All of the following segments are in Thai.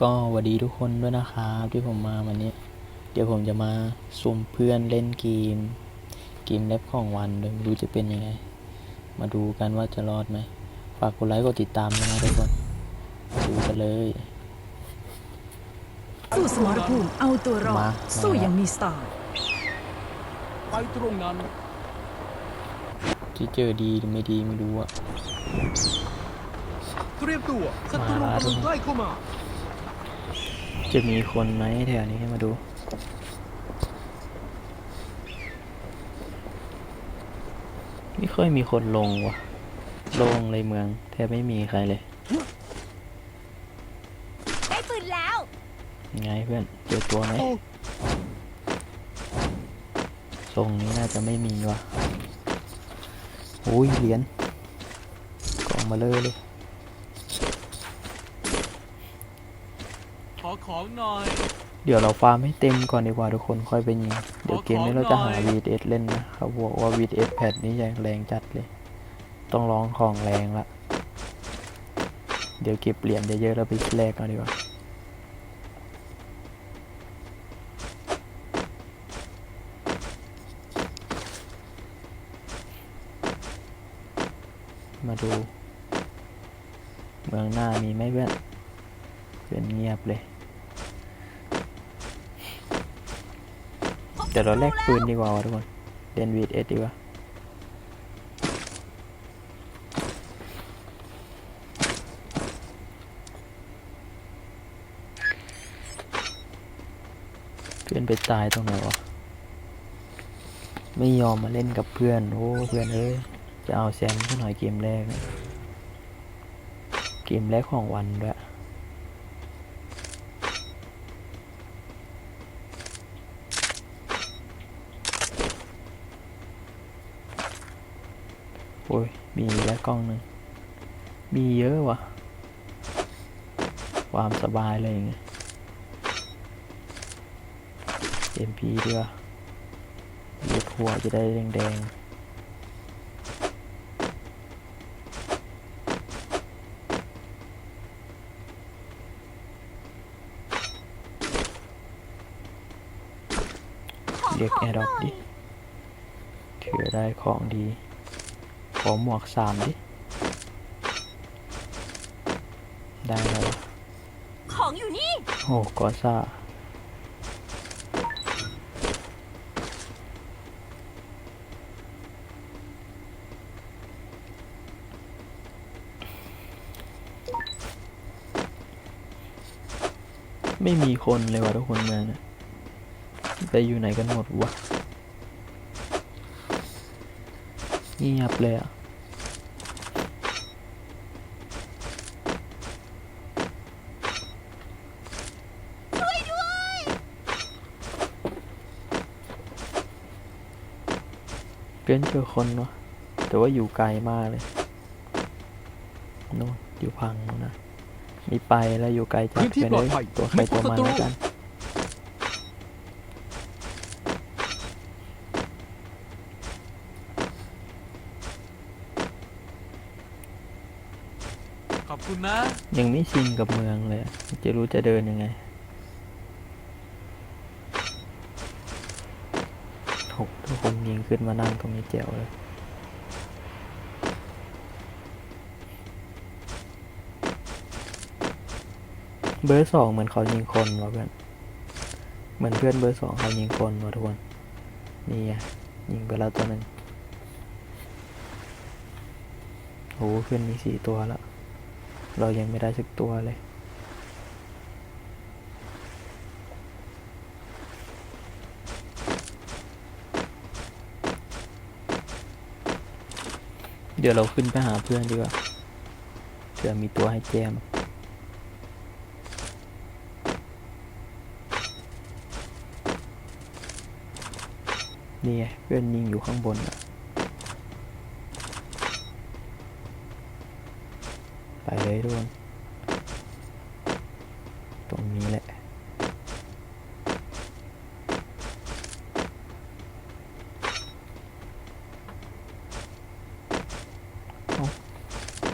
ก็สวัสดีทุกคนด้วยนะครับ ที่ผมมาวันนี้ เดี๋ยวผมจะมาสุ่มเพื่อนเล่นเกมเกมเล็บของวันโดยไม่รู้จะเป็นยังไง มาดูกันว่าจะรอดไหมฝากกดไลค์กดติดตามด้วยนะทุกคนดูกันเลยสู้สมรภูมิเอาตัวรอดมาสู้อย่างมีสไตล์ไปตรงนั้นที่เจอดีหรือไม่ดีไม่รู้อะเตรียมตัวศัตรูมาแล้วกำลังใกล้เข้ามา จะมีคนไหมแถวนี้มาดู ไม่ค่อยมีคนลงวะโล่งเลยเมืองแทบไม่มีใครเลยได้ปืนแล้วไงเพื่อนเจอตัวไหมโอ้ทรงนี้น่าจะไม่มีว่ะโอ้ยเหรียญกล่องมาเลยเลย อของหน่อย เดี๋ยวเราฟาร์มให้เต็มก่อนดีกว่าทุกคนค่อยไปยิงเดี๋ยวเกมนี้เราจะหาขอของหน่อย VS เล่นนะเขาบอกว่า VS แพทนี้ยังแรงจัดเลย ต้องร้องของแรงละเดี๋ยวเก็บเหรียญเยอะๆแล้วไปแลกกันดีกว่ามาดู เมืองหน้ามีไหมเพื่อนเป็นเงียบเลย ดี๋ยวเราแลกปืนดีกว่าวะทุกคนเล่น VS ดีกว่าเพื่อนไปตายตรงไหนวะไม่ยอมมาเล่นกับเพื่อนโอ้เพื่อนเอ้ยจะเอาแซมซะหน่อยเกมแรก เกมแรกของวันด้วย อ้ย มีแล้วกล้องหนึ่ง มีเยอะว่ะ ความสบายเลยอย่างเงี้ย MP ดีกว่าลูกหัวจะได้แดงๆเรียกแอร์ดอกดิถือได้ของดี ขอหมวกสามดิ ได้แล้ววะของอยู่นี่ โอ้กอซ่า ไม่มีคนเลยว่ะทุกคนเมืองนะไปอยู่ไหนกันหมดวะ เงียบเลยอะเพื่อนเจอคนวะแต่ว่าอยู่ไกลมากเลยนู่นอยู่พังนู่นนะมีไปแล้วอยู่ไกลจากพื้นที่ไปเลยปลอดภัยตัวใครไม่พตับวมันศัตรูแล้วกัน อบคุณนะ ยังไม่ชินกับเมืองเลยจะรู้จะเดินยังไงถกทุกคนยิงขึ้นมานั่งตรงนี้แจ๋วเลยเบอร์สองเหมือนเขายิงคนวะเพื่อนเหมือนเพื่อนเบอร์สองเขายิงคนวะทุกคนนี่ไงยิงไปแล้วตัวหนึ่งโหเพื่อนมีสี่ตัวแล้ว เรายังไม่ได้สักตัวเลย เดี๋ยวเราขึ้นไปหาเพื่อนดีกว่าเผื่อมีตัวให้แจมนี่ไงเพื่อนยิงอยู่ข้างบนอะ ไปเลยทุกคนตรงนี้แหละ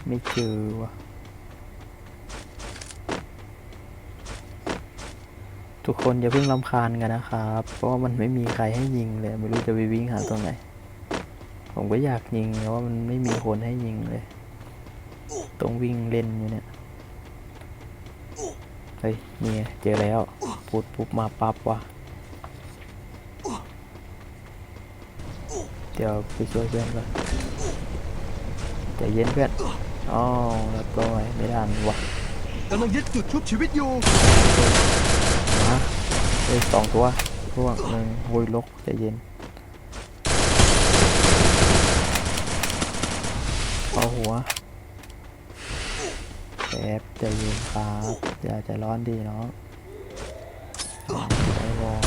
ไม่เจอว่ะทุกคนอย่าเพิ่งรำคาญกันนะครับ เพราะว่ามันไม่มีใครให้ยิงเลย ไม่รู้จะไปวิ่งหาตรงไหน ผมก็อยากยิงแต่ว่ามันไม่มีคนให้ยิงเลย ต้องวิ่งเล่นอยู่เนี่ย เฮ้ยนี่ไงเจอแล้วพูดปุ๊บมาปั๊บว่ะ เดี๋ยวไปช่วยเพื่อนก่อนใจเย็นเพื่อนอ๋อเรียบร้อยไม่ทันว่ะกำลังยึดจุดชุบชีวิตอยู่มาเฮ้ยสองตัวร่วงหนึ่งโวยลกใจเย็นเอาหัวแป๊บใจเย็นครับอย่าใจร้อนดีเนาะไอวอล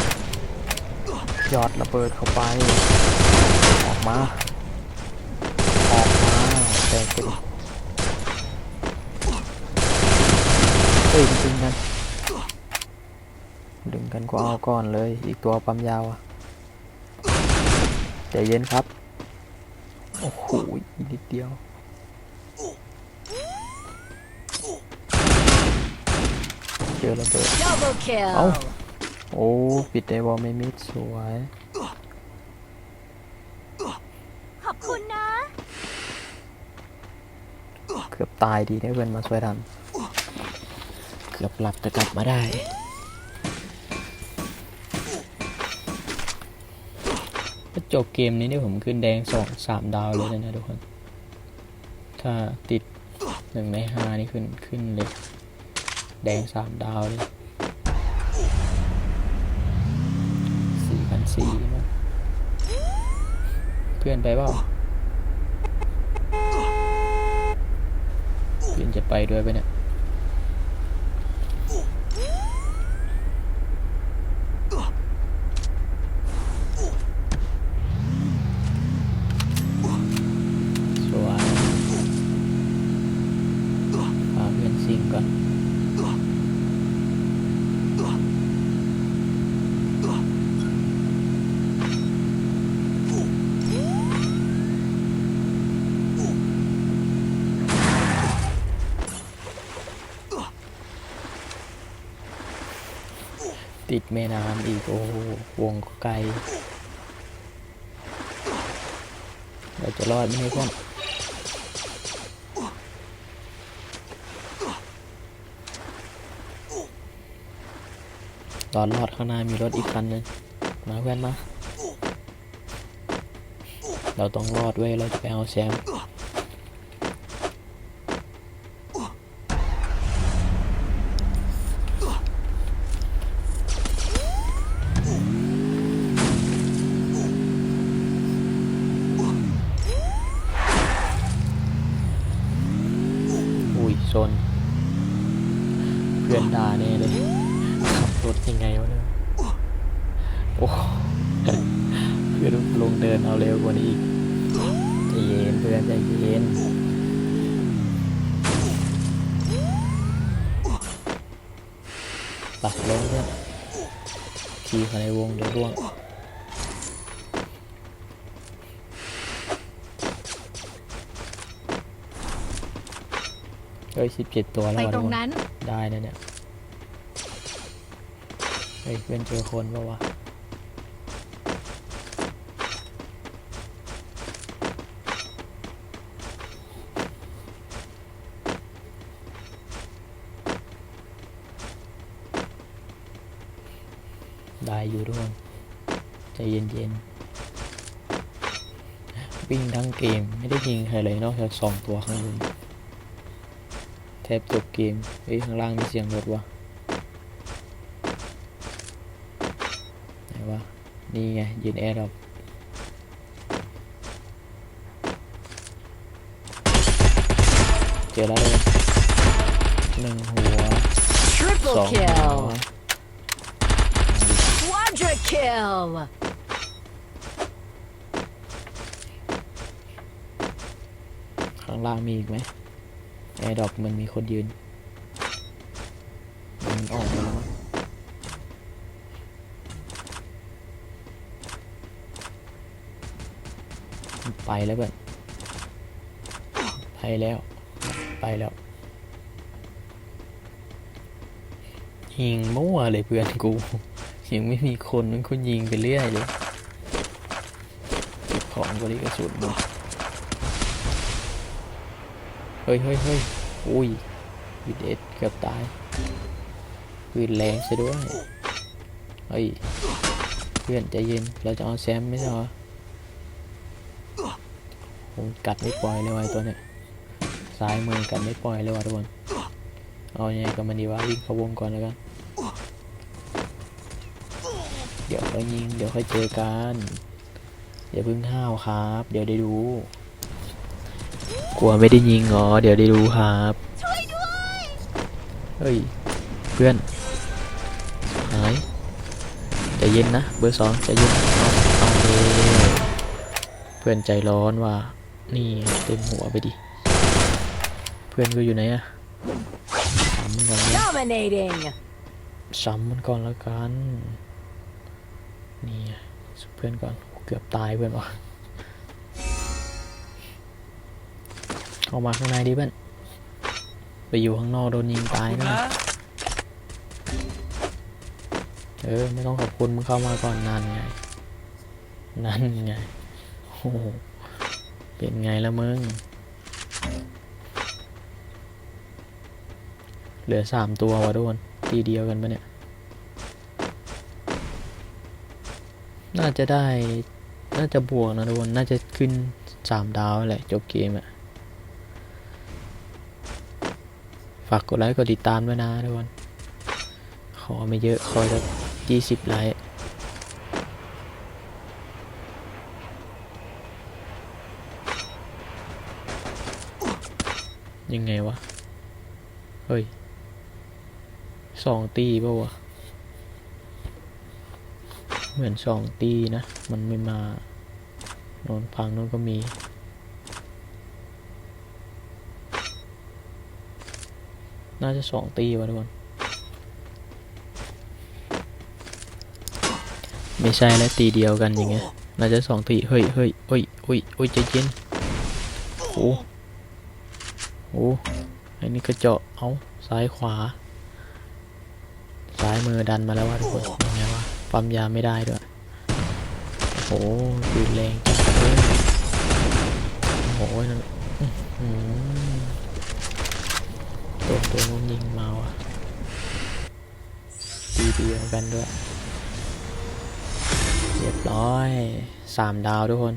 ยอดระเบิดเข้าไป ออกมา ออกมาแตกไปดิเฮ้ยจริงกันดึงกันก็เอาก่อนเลย อีกตัวปั๊มยาวอะใจเย็นครับ โอ้โหอีกนิดเดียว เจ อระเบิด double kill เอ้า โอ้ ปิดไดวอลไม่มิดสวย ขอบคุณนะ เกือบตายดีได้เพื่อนมาช่วยทัน เกือบหลับจะกลับมาได้ก็จบเกมนี้นี่ผมขึ้นแดงสองสามดาวเลยนะทุกคน ถ้าติดหนึ่งในห้านี่ขึ้นขึ้นเลย แดงสามดาวเลยสี่พันสี่มั้งเพื่อนไปเปล่าเพื่อนจะไปด้วยไปเนี่ย สวยพาเพื่อนซิงก่อน ติดแม่น้ำอีก โอ้วงก็ไกล เราจะรอดไหมเพื่อนตอนรอดข้างหน้ามีรถอีกคันหนึงมาเพื่อนมา เราต้องรอดเว้ย เราจะไปเอาแชมป์ ชน เพื่อนด่าแน่เลยขับรถยังไงวะเนี่ยโอ้เพื่อนลงเดินเอาเร็วกว่านี้อีกใจเย็นเพื่อนใจเย็นปักลงเพื่อนขี่เขาในวงเดี๋ยวร่วง เฮ้ยสิบเจ็ดตัวแล้วไปว่ะตทุรกงคนนั้น ได้นะเนี่ย เฮ้ยเพื่อนเจอคนปะวะได้อยู่ด้วยใจเย็นๆวิ่งทั้งเกมไม่ได้ยิงใครเลยนอกจากสองตัวข้างบน แทบจบเกม เฮ้ย ข้างล่างมีเสียงรถวะไหนวะ นี่ไง ยืนแอร์ดรอปเจอแล้วเลยหนึ่งหัว triple สองหัว kill quadra kill ข้างล่างมีอีกไหมแอร์ดอปมันมีคนยืน มันออกมาแล้วมั้งไปแล้วเพื่อนไปแล้ว ไปแล้ว ยิงมั่วเลยเพื่อนกู ยังไม่มีคนมันก็ยิงไปเรื่อยเลย ของบริกระสุนหมด เฮ้ยเฮ้ยเฮ้ยอุ้ยวีเดสเกือบตายปืนแรงซะด้วยเฮ้ยเพื่อนใจเย็นเราจะเอาแซมไม่ใช่เหรอผมกัดไม่ปล่อยเลยว่ะตัวเนี้ยซ้ายมือกัดไม่ปล่อยเลยว่ะทุกคนเอาไงกับมันดีวะวิ่งเข้าวงก่อนแล้วกันเดี๋ยวค่อยยิงเดี๋ยวค่อยเจอกันอย่าพึ่งห้าวครับ เดี๋ยวได้ดู กลัวไม่ได้ยิงเหรอ เดี๋ยวได้ดูครับช่วยด้วยเฮ้ย เพื่อนหายใจเย็นนะ เบอร์สองใจเย็นเอาเอาเลยเพื่อนใจร้อนว่ะนี่เต็มหัวไปดิ เพื่อนก็อยู่ไหนอะซ้ำมันก่อนนะ Dominating. ซ้ำมันก่อนแล้วกัน นี่สุเพื่อนก่อน เกือบตายเพื่อนวะ เข้ามาข้างในดิเพื่อนไปอยู่ข้างนอกโดนยิงตายนะเออไม่ต้องขอบคุณมึงเข้ามาก่อนนั่นไงนั่นไงโอ้โหเป็นไงละมึงเหลือสามตัววะทุกคนทีเดียวกันปะเนี่ย น่าจะได้ น่าจะบวกนะทุกคน น่าจะขึ้นสามดาวแหละ จบเกมอะ ฝากกดไลค์กดติดตามด้วยนะทุกคน ขอไม่เยอะ ขอจะยี่สิบไลค์ยังไงวะ เฮ้ย สองตีป่าวะ เหมือนสองตีนะ มันไม่มา โนนพังโนนก็มี น่าจะสองตีวะทุกคน ไม่ใช่แล้วตีเดียวกันอย่างเงี้ย น่าจะสองตี เฮ้ยเฮ้ยเฮ้ยเฮ้ยเฮ้ยใจเย็นโอ้โหไอ้นี่กระเจาะ เอาซ้ายขวา ซ้ายมือดันมาแล้วว่ะทุกคนยังไงวะปั๊มยาไม่ได้ด้วย โอ้โหปืนแรงจังเลยโอ้โหนั่นอื้อ ตัวตัวนู้นยิงเมาว่ะตีเดียวกันด้วย เรียบร้อยสามดาวทุกคน